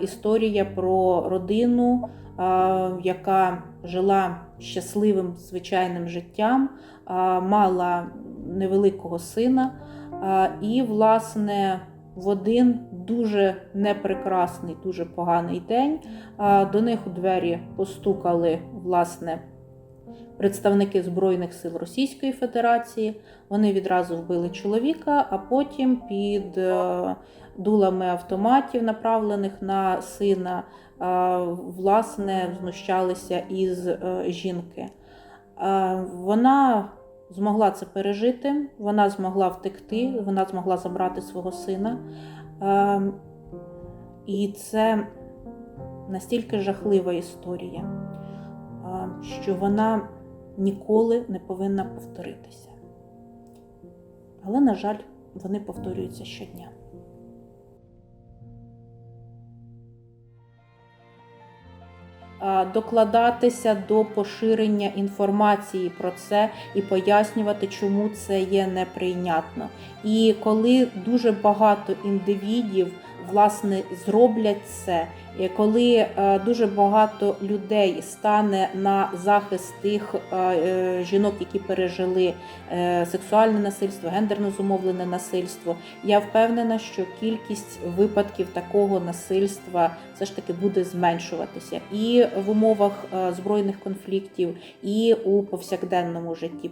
Історія про родину, яка жила щасливим звичайним життям, мала невеликого сина. І, власне, в один дуже непрекрасний, дуже поганий день до них у двері постукали власне представники Збройних сил Російської Федерації. Вони відразу вбили чоловіка, а потім під е, дулами автоматів, направлених на сина, е, власне, знущалися із е, жінки. Вона змогла це пережити, вона змогла втекти, вона змогла забрати свого сина. І це настільки жахлива історія, що вона ніколи не повинна повторитися. Але, на жаль, вони повторюються щодня. Докладатися до поширення інформації про це і пояснювати, чому це є неприйнятно. І коли дуже багато індивідів власне зроблять це, коли е, дуже багато людей стане на захист тих е, е, жінок, які пережили сексуальне насильство, гендерно зумовлене насильство, я впевнена, що кількість випадків такого насильства все ж таки буде зменшуватися і в умовах збройних конфліктів, і у повсякденному житті.